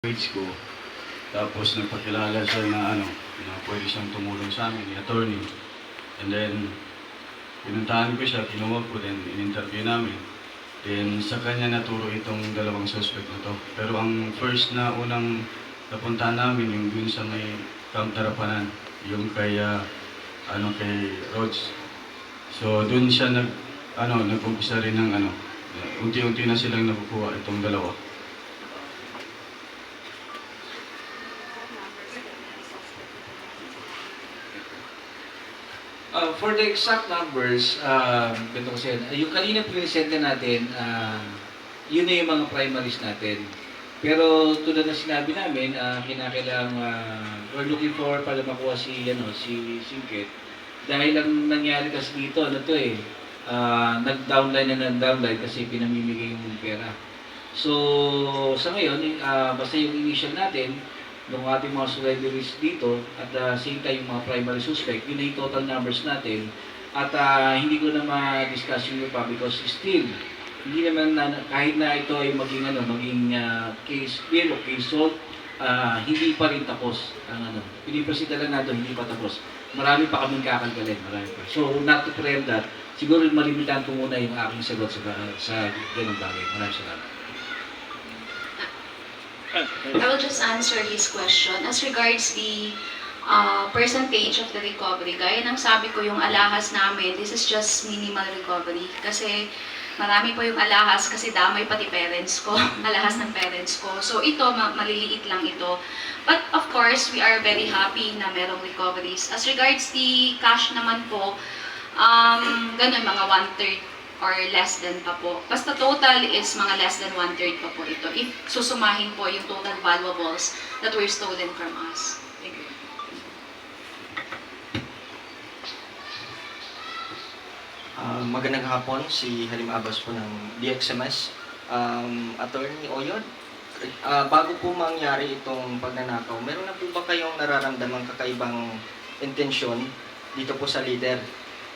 page ko. Tapos nagpakilala siya na ano, na pwede siyang tumulong sa amin, ni attorney. And then, pinuntahan ko siya, kinuha ko, then in-interview namin. Then, sa kanya naturo itong dalawang suspect na to. Pero ang first na unang napuntahan namin, yung dun sa may Camp Tarapanan, yung kay, ah, ano, kay Rods. So, dun siya nag, ano, nag-umpisa rin ng ano, unti-unti na silang nakukuha itong dalawa. Uh, for the exact numbers, uh, ganito kasi, yung kanina presente natin, uh, yun na yung mga primaries natin. Pero tulad na sinabi namin, uh, kinakailang, uh, we're looking for para makuha si, ano, si Singkit. Dahil ang nangyari kasi dito, ano to eh, uh, nag-downline na nag-downline kasi pinamimigay yung pera. So, sa ngayon, uh, basta yung initial natin, ng ating mga surrenderies dito at the same time yung mga primary suspect, yun na yung total numbers natin. At ah, hindi ko na ma-discuss yung iba because still, hindi naman na, kahit na ito ay maging ano, maging ah, case clear o case solved, ah, hindi pa rin tapos ang ano. Pinipresita lang natin, hindi pa tapos. Marami pa kaming kakalgalin, marami pa. So, not to preempt that, siguro malimitahan ko muna yung aking sagot sa, sa ganung bagay. Maraming salamat. I will just answer his question. As regards the uh, percentage of the recovery, gaya ng sabi ko, yung alahas namin, this is just minimal recovery. Kasi marami po yung alahas kasi damay pati parents ko, alahas ng parents ko. So ito, ma- maliliit lang ito. But of course, we are very happy na merong recoveries. As regards the cash naman po, um, ganun, mga one-third or less than pa po. Basta total is mga less than one-third pa po ito. If susumahin po yung total valuables that were stolen from us. Ah, magandang hapon, si Halim Abbas po ng DXMS. Um, Attorney Oyod, ah, bago po mangyari itong pagnanakaw, meron na po ba kayong nararamdamang kakaibang intensyon dito po sa leader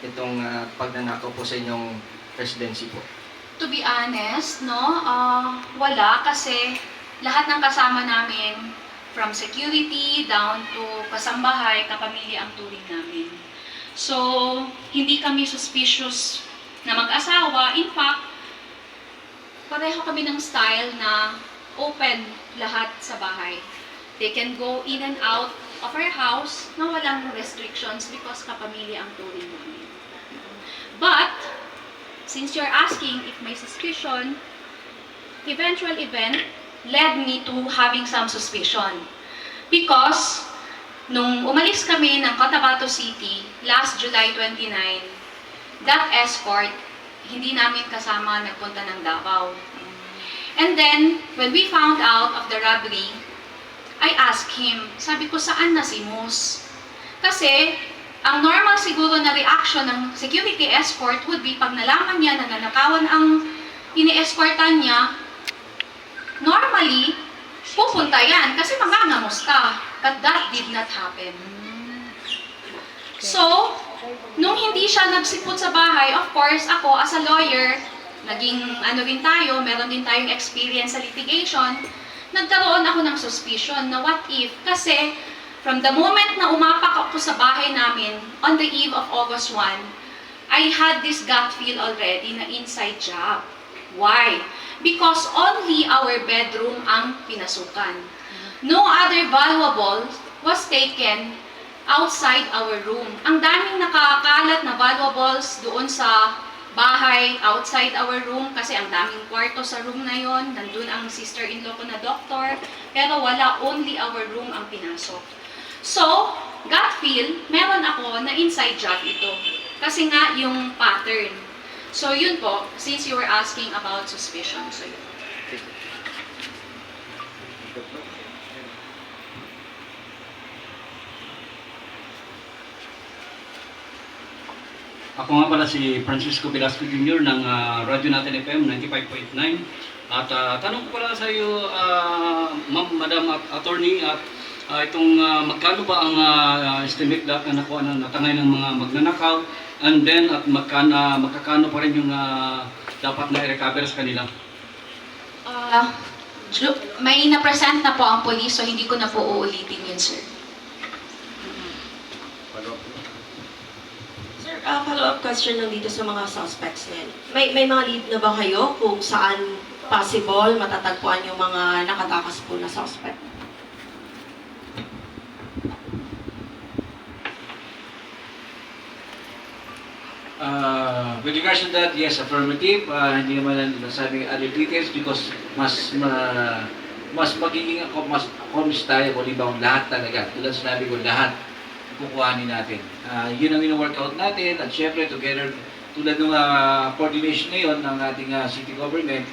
itong ah, pagnanakaw po sa inyong residency po? To be honest, no, ah, wala kasi lahat ng kasama namin from security down to kasambahay, kapamilya ang turing namin. So, hindi kami suspicious na mag-asawa. In fact, pareho kami ng style na open lahat sa bahay. They can go in and out of our house na walang restrictions because kapamilya ang turing namin. But, since you're asking if may suspicion, eventual event led me to having some suspicion. Because, nung umalis kami ng Cotabato City last July 29, that escort, hindi namin kasama nagpunta ng Davao. And then, when we found out of the robbery, I asked him, sabi ko, saan na si Moose? Kasi, ang normal siguro na reaction ng security escort would be pag nalaman niya na nanakawan ang ini-escortan niya, normally, pupunta yan kasi mangangamos ka. But that did not happen. So, nung hindi siya nagsipot sa bahay, of course, ako as a lawyer, naging ano rin tayo, meron din tayong experience sa litigation, nagkaroon ako ng suspicion na what if, kasi from the moment na umapak ako sa bahay namin on the eve of August 1, I had this gut feel already na inside job. Why? Because only our bedroom ang pinasukan. No other valuable was taken outside our room. Ang daming nakakalat na valuables doon sa bahay, outside our room, kasi ang daming kwarto sa room na yon. Nandun ang sister-in-law ko na doktor, pero wala, only our room ang pinasok. So, gut feel, meron ako na inside job ito. Kasi nga yung pattern. So, yun po, since you were asking about suspicion. So, yun. Ako nga pala si Francisco Velasco Jr. ng ah, Radyo Natin FM 95.9. At ah, tanong ko pala sa iyo, ah, Ma'am, Madam at Attorney, at ah, itong ah, magkano ba ang ah, estimate dat na nakuha na natangay ng mga magnanakaw and then at magkano, magkakano pa rin yung ah, dapat na i-recover sa kanila? Uh, May na-present na po ang police, so hindi ko na po uulitin yun, sir. Sir, uh, follow-up question lang dito sa mga suspects na yan. May, may mga lead na ba kayo kung saan possible matatagpuan yung mga nakatakas po na suspect? Uh, with regards to that, yes, affirmative. Uh, hindi naman lang nasabi other details because mas ma, mas magiging ako mas comms tayo kung ibang lahat talaga. Tulad sinabi ko, lahat kukuhanin natin. Uh, yun ang ino-workout natin at syempre together tulad ng uh, coordination ngayon ng ating uh, city government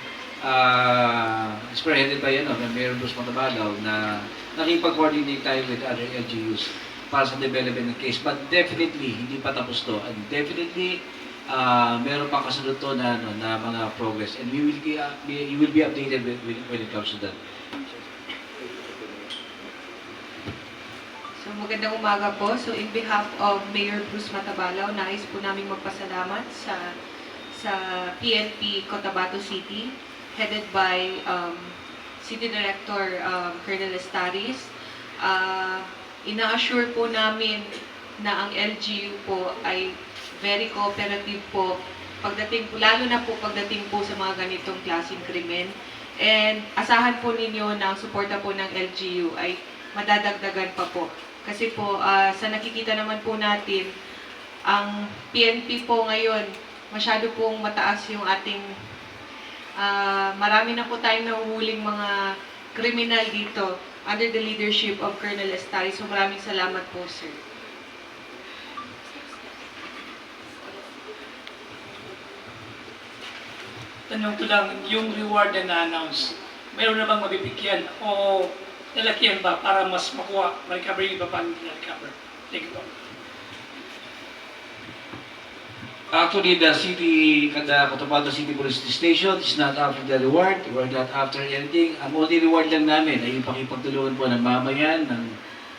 uh, spearheaded by ano, Mayor Bruce Matabalaw na nakipag-coordinate tayo with other LGUs para sa development ng case. But definitely, hindi pa tapos to. And definitely, uh, meron pa kasunod to na, ano, na mga progress. And we will be, uh, you will be updated with, when it comes to that. So magandang umaga po. So in behalf of Mayor Bruce Matabalaw, nais po namin magpasalamat sa sa PNP Cotabato City headed by um, City Director um, Colonel Estaris. Uh, ina-assure po namin na ang LGU po ay very cooperative po pagdating po, lalo na po pagdating po sa mga ganitong klaseng krimen. And asahan po ninyo na ang suporta po ng LGU ay madadagdagan pa po. Kasi po, ah, sa nakikita naman po natin, ang PNP po ngayon, masyado pong mataas yung ating, ah, marami na po tayong nahuhuling mga kriminal dito under the leadership of Colonel Estari. So maraming salamat po, sir. Tanong ko lang, yung reward na na-announce, mayroon na bang mabibigyan o lalakihan ba para mas makuha, ma-recover yung iba pa na-recover? Thank you. Actually, the city, the Cotabato City Police Station is not after the reward. We're not after anything. Ang only reward lang namin ay yung pakipagtulungan po ng mamayan, ng,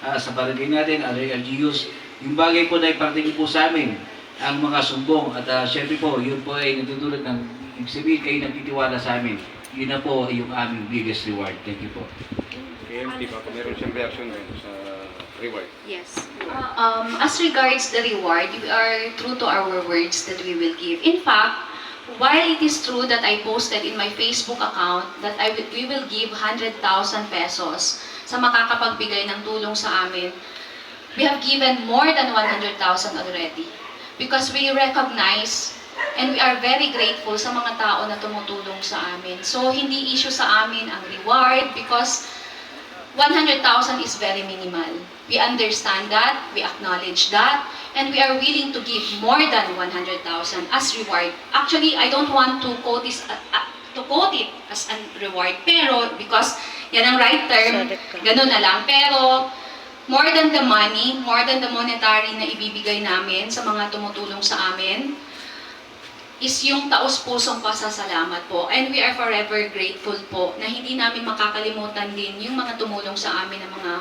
ah, sa barangay natin, other LGUs. Yung bagay po na iparating po sa amin, ang mga sumbong. At uh, syempre po, yun po ay natutulad ng ibig sabihin kayo nagtitiwala sa amin. Yun na po yung aming biggest reward. Thank you po. KMT baka meron siyang reaction ngayon sa reward. Yes. Um, as regards the reward, we are true to our words that we will give. In fact, while it is true that I posted in my Facebook account that I will, we will give 100,000 pesos sa makakapagbigay ng tulong sa amin, we have given more than 100,000 already. Because we recognize and we are very grateful sa mga tao na tumutulong sa amin. So, hindi issue sa amin ang reward because 100,000 is very minimal. We understand that, we acknowledge that, and we are willing to give more than 100,000 as reward. Actually, I don't want to quote this uh, uh, to quote it as a reward, pero because yan ang right term, ganun na lang. Pero more than the money, more than the monetary na ibibigay namin sa mga tumutulong sa amin, is yung taos-pusong pasasalamat po. And we are forever grateful po na hindi namin makakalimutan din yung mga tumulong sa amin ng mga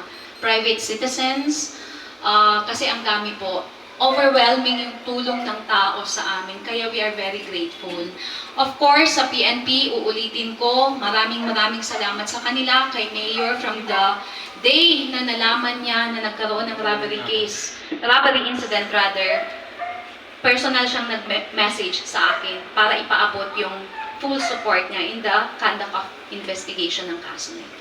private citizens. Ah, kasi ang dami po, overwhelming yung tulong ng tao sa amin. Kaya we are very grateful. Of course, sa PNP, uulitin ko, maraming maraming salamat sa kanila, kay Mayor from the day na nalaman niya na nagkaroon ng robbery case, robbery incident rather, personal siyang nag-message sa akin para ipaabot yung full support niya in the conduct of investigation ng kaso na ito.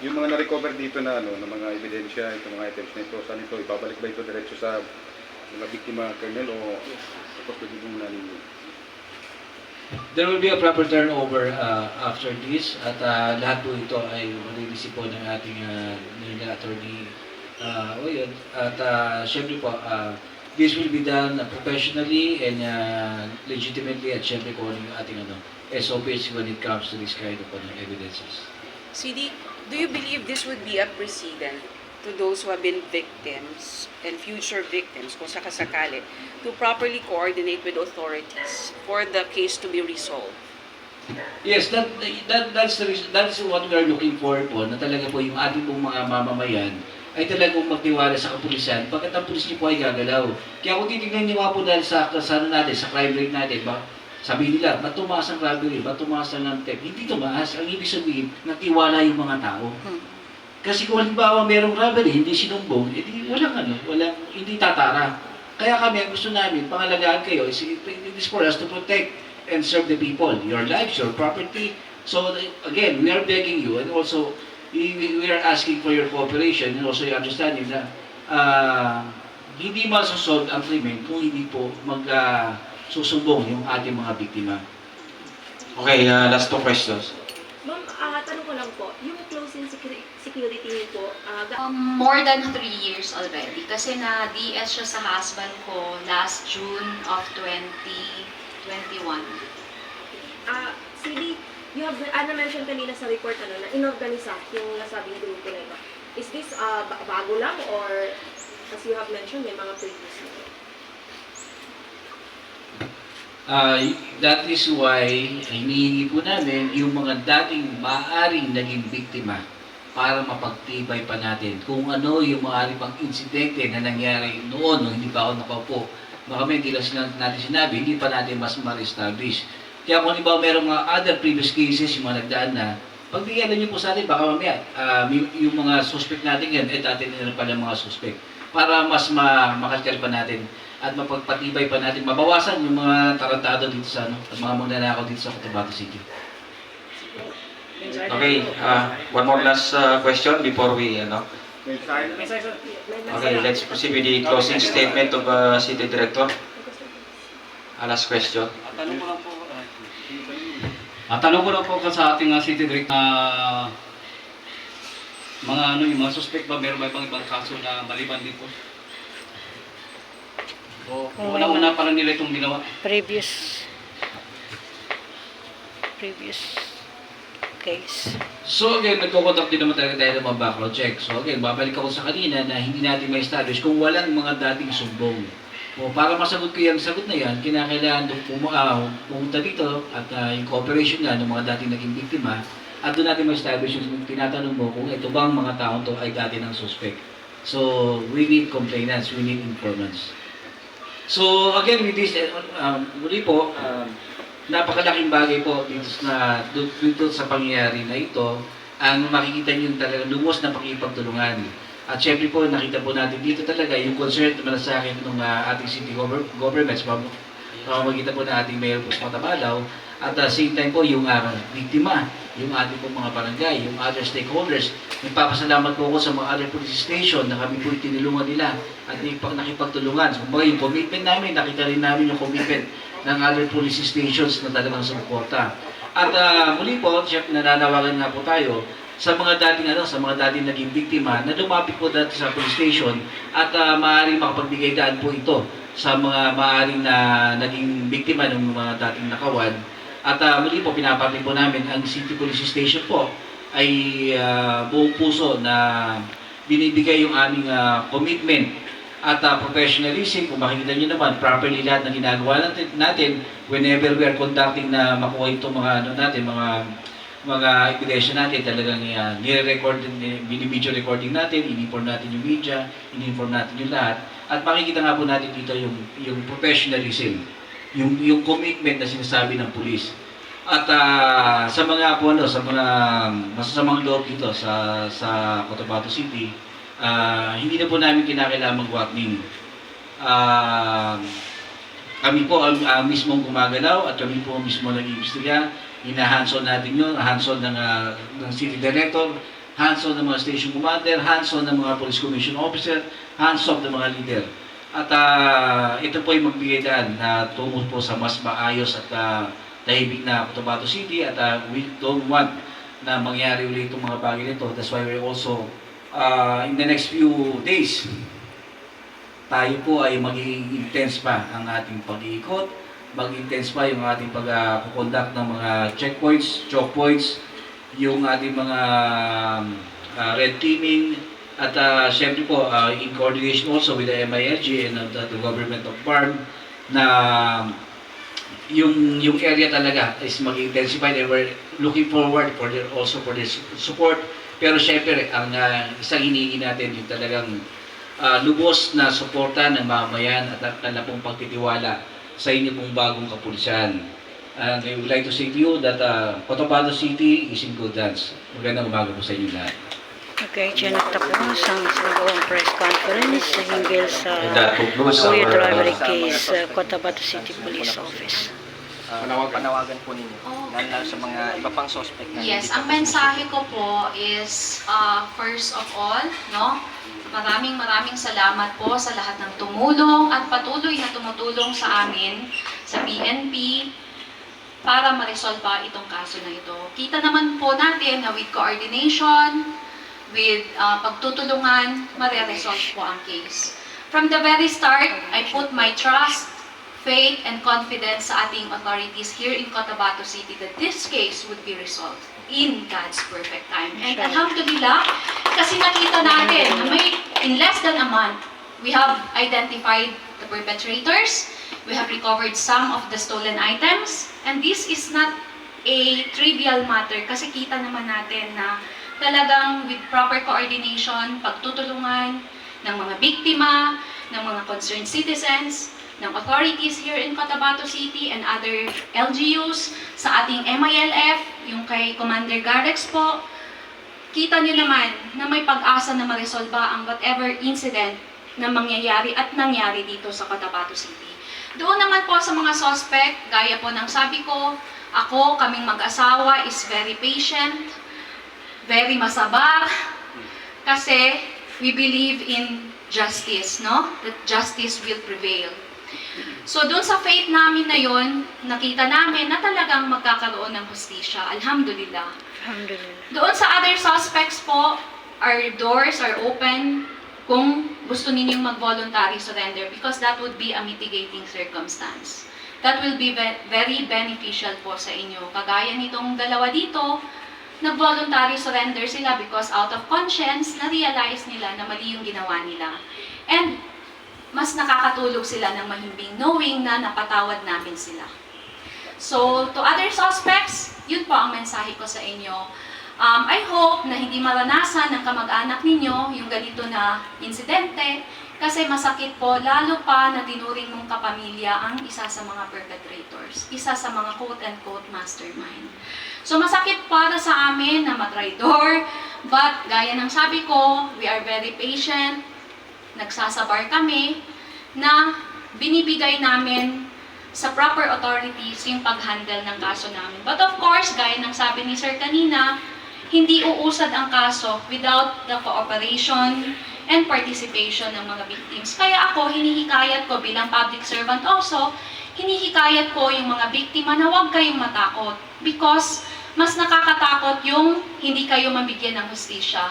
Yung mga na-recover dito na ano, ng mga ebidensya, itong mga items na ito, saan ito, ibabalik ba ito diretso sa mga biktima, Colonel, o sa custody muna ninyo? There will be a proper turnover uh, after this at uh, lahat po ito ay marinisip po ng ating uh, nila attorney uh, Oyod. At uh, syempre po, uh, this will be done professionally and uh, legitimately at syempre po yung ating ano, SOPs when it comes to this kind of ano, evidences. CD, do you believe this would be a precedent to those who have been victims and future victims, kung sakasakali, to properly coordinate with authorities for the case to be resolved? Yes, that, that that's the that's what we are looking for po, na talaga po yung ating pong mga mamamayan ay talagang magtiwala sa kapulisan pagkat ang pulis niyo po ay gagalaw. Kaya kung titignan niyo nga po dahil sa kasano natin, sa crime rate natin, ba, Sabi nila, ba't tumaas ang robbery? Ba't tumaas ang theft? Hindi tumaas. Ang ibig sabihin, nagtiwala yung mga tao. Kasi kung halimbawa merong robbery, hindi sinumbong, edi walang ano, walang, hindi tatara. Kaya kami, ang gusto namin, pangalagaan kayo, is, it is for us to protect and serve the people, your lives, your property. So again, we are begging you and also we, we are asking for your cooperation and also your understanding na ah, hindi masosolve ang krimen kung hindi po mag susumbong yung ating mga biktima. Okay, uh, last two questions. Ma'am, ah, tanong ko lang po, yung closing security, security niyo po, ga- Um, more than three years already. Kasi na-DS siya sa husband ko last June of 2021. ah, CD, you have ano mention kanina sa report ano na inorganisa yung nasabing grupo na ito. Is this ba- bago lang or as you have mentioned may mga previous na? Ah, that is why hinihingi po namin yung mga dating maaaring naging biktima para mapagtibay pa natin kung ano yung maaari pang insidente na nangyari noon nung hindi pa ako nakaupo. Baka may hindi lang natin sinabi, hindi pa natin mas ma-establish. Kaya kung halimbawa merong mga other previous cases, yung mga nagdaan na, pagbigyan niyo po sa atin, baka mamaya, may- yung mga suspect natin yan, eh dati nila pala mga suspect. Para mas ma makakil pa natin at mapagpatibay pa natin, mabawasan yung mga tarantado dito sa ano, at mga magnanakaw dito sa Cotabato City. Okay, uh, one more last uh, question before we, ano. Okay, let's proceed with the closing statement of uh, City Director. Uh, last question. Tanong ko lang po, at tanong ko lang po sa ating uh, City Direct na mga ano, yung mga suspect ba, meron ba ibang ibang kaso na maliban dito? O, wala-wala pa lang nila itong ginawa. Previous previous case. So again, nagko-conduct din naman talaga tayo ng mga background check. So again, babalik ako sa kanina na hindi natin ma-establish kung walang mga dating sumbong. O para masagot ko yung sagot na yan, kinakailangan doon pum- ah, pumunta dito at ah, yung cooperation nga ng mga dating naging biktima at doon natin ma-establish yung tinatanong mo kung ito bang mga taong to ay dati ng suspect. So, we need complainants, we need informants. So, again, with this, uh, um, muli po, um, napakalaking bagay po dito na dito sa pangyayari na ito ang makikita niyo talaga lumos na pakipagtulungan. At syempre po nakita po natin dito talaga yung concern naman sa akin ng uh, ating city gover- governments pamamagitan po ng ating Mayor Pus Matabalaw at the same time po yung uh, biktima, yung ating po mga barangay, yung other stakeholders. Nagpapasalamat po ako sa mga other police station na kami po tinulungan nila at nakipag- nakipagtulungan. So, kumbaga, yung commitment namin, nakita rin namin yung commitment ng other police stations na talagang sumuporta. At ah, muli po, syempre nananawagan nga po tayo sa mga dating ano, sa mga dating naging biktima na lumapit po dati sa police station at uh, maaaring makapagbigay daan po ito sa mga maaaring na naging biktima ng mga dating nakawan. At ah, muli po, pinapati po namin ang City Police Station po ay ah, buong puso na binibigay yung aming ah, commitment at uh, professionalism, kung makikita nyo naman, properly lahat ng ginagawa natin, natin whenever we are conducting na makuha itong mga ano natin, mga mga ebidensya natin, talagang uh, nire-record, binibideo recording natin, in-inform natin yung media, in-inform natin yung lahat, at makikita nga po natin dito yung, yung professionalism, yung, yung commitment na sinasabi ng pulis. At ah, sa mga po ano, sa mga masasamang loob dito sa sa Cotabato City, ah, hindi na po namin kinakailangan mag-warning. Ah, kami po ang ang mismong gumagalaw at kami po ang mismo nag-iimbestiga. Hinahanson natin yun, hands-on ng, ah, ng city director, hands-on ng mga station commander, hands-on ng mga police commission officer, hands-off ng mga leader. At ah, ito po ay magbigay daan na tungo po sa mas maayos at ah, tahimik na Cotabato City at ah, we don't want na mangyari ulit itong mga bagay nito. That's why we're also uh, in the next few days tayo po ay magiging intense pa ang ating pag-iikot, mag-intense pa yung ating pag-conduct ng mga checkpoints, choke points, yung ating mga uh, red teaming, at uh, syempre po, uh, in coordination also with the MILG and uh, the, government of Farm, na yung yung area talaga is mag-intensify and we're looking forward for their, also for their su- support. Pero syempre, ang uh, isang hinihingi natin yung talagang uh, lubos na suporta ng mamayan at pong pagtitiwala sa inyo pong bagong kapulisan. And I would like to say to you that uh, Cotabato City is in good hands. Magandang umaga po sa inyo lahat. Okay, dyan nagtapos ang sinagawang press conference hinggil sa weird our, robbery uh, case sa Cotabato City Police Office. Uh, panawagan po ninyo. Oh. Lalo na sa mga iba pang suspect na Yes, ang mensahe ko po is uh, first of all, no? Maraming maraming salamat po sa lahat ng tumulong at patuloy na tumutulong sa amin sa PNP para ma-resolve pa itong kaso na ito. Kita naman po natin na with coordination, with uh, pagtutulungan, mare-resolve po ang case. From the very start, I put my trust, faith, and confidence sa ating authorities here in Cotabato City that this case would be resolved in God's perfect time. And Sure. alhamdulillah, kasi nakita natin na may, in less than a month, we have identified the perpetrators, we have recovered some of the stolen items, and this is not a trivial matter kasi kita naman natin na talagang with proper coordination, pagtutulungan ng mga biktima, ng mga concerned citizens, ng authorities here in Cotabato City and other LGUs, sa ating MILF, yung kay Commander Garex po, kita niyo naman na may pag-asa na maresolba ang whatever incident na mangyayari at nangyari dito sa Cotabato City. Doon naman po sa mga suspect, gaya po ng sabi ko, ako, kaming mag-asawa is very patient, very masabar, kasi we believe in justice, no? That justice will prevail. So, doon sa faith namin na yon, nakita namin na talagang magkakaroon ng hustisya. Alhamdulillah. Alhamdulillah. Doon sa other suspects po, our doors are open kung gusto ninyong mag-voluntary surrender because that would be a mitigating circumstance. That will be ve- very beneficial po sa inyo. Kagaya nitong dalawa dito, nag-voluntary surrender sila because out of conscience, na-realize nila na mali yung ginawa nila. And mas nakakatulog sila ng mahimbing knowing na napatawad namin sila. So, to other suspects, yun po ang mensahe ko sa inyo. Um, I hope na hindi maranasan ng kamag-anak ninyo yung ganito na insidente kasi masakit po lalo pa na tinuring mong kapamilya ang isa sa mga perpetrators, isa sa mga quote-unquote mastermind. So masakit para sa amin na matraidor, but gaya ng sabi ko, we are very patient, nagsasabar kami na binibigay namin sa proper authorities yung pag-handle ng kaso namin. But of course, gaya ng sabi ni Sir kanina, hindi uusad ang kaso without the cooperation and participation ng mga victims. Kaya ako, hinihikayat ko bilang public servant also, hinihikayat ko yung mga biktima na huwag kayong matakot because mas nakakatakot yung hindi kayo mabigyan ng hustisya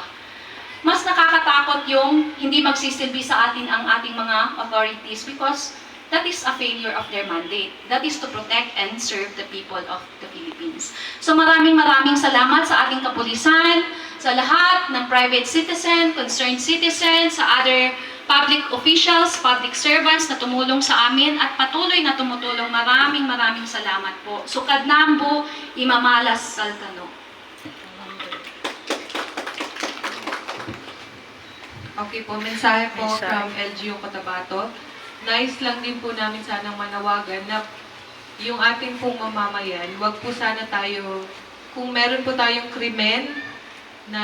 mas nakakatakot yung hindi magsisilbi sa atin ang ating mga authorities because that is a failure of their mandate. That is to protect and serve the people of the Philippines. So maraming maraming salamat sa ating kapulisan, sa lahat ng private citizen, concerned citizen, sa other public officials, public servants na tumulong sa amin at patuloy na tumutulong. Maraming maraming salamat po. Sukad Nambo, Imamalas Salcano. Okay po, mensahe po Mensahe. from LGU Cotabato. Nice lang din po namin sanang manawagan na yung ating pong mamamayan, wag po sana tayo, kung meron po tayong krimen na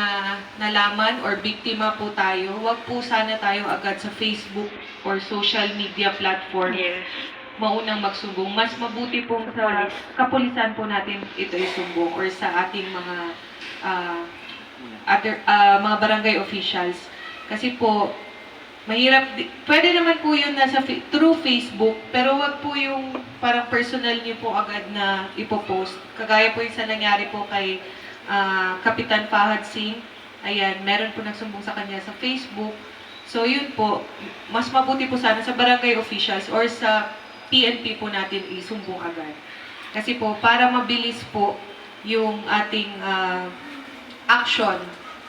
nalaman or biktima po tayo, wag po sana tayo agad sa Facebook or social media platform Yes. maunang magsumbong. Mas mabuti pong sa kapulisan po natin ito isumbong or sa ating mga ah, other ah, mga barangay officials. Kasi po mahirap pwede naman po yun nasa through Facebook pero wag po yung parang personal niyo po agad na ipopost. Kagaya po yung sa nangyari po kay ah, Kapitan Fahad Singh. Ayan, meron po nagsumbong sa kanya sa Facebook. So yun po, mas mabuti po sana sa barangay officials or sa PNP po natin isumbong agad. Kasi po, para mabilis po yung ating ah, action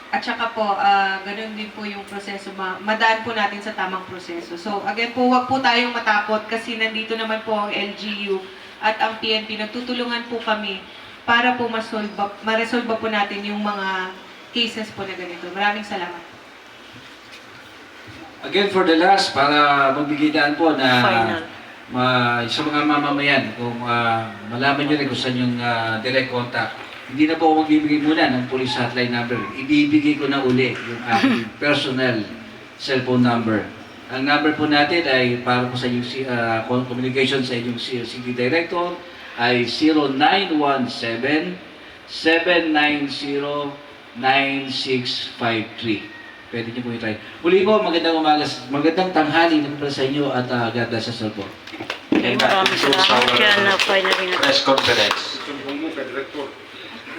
at saka po, ah, ganun din po yung proseso, ma- madaan po natin sa tamang proseso. So again po, wag po tayong matakot kasi nandito naman po ang LGU at ang PNP. Nagtutulungan po kami para po masolve, ma-resolve po natin yung mga cases po na ganito. Maraming salamat. Again, for the last, para magbigay daan po na Final. ma, sa mga mamamayan, kung ah, malaman nyo rin kung saan yung ah, direct contact, hindi na po ako magbibigay muna ng police hotline number. Ibibigay ko na uli yung aking personal cellphone number. Ang number po natin ay para po sa inyong si- ah, communication sa inyong city director ay 0917 790-9653. Pwede niyo po i-try. Muli po, magandang umaga, magandang tanghali na po sa inyo at uh, God bless us all po. Okay, that Maraming salamat yan na finally na press conference. Director.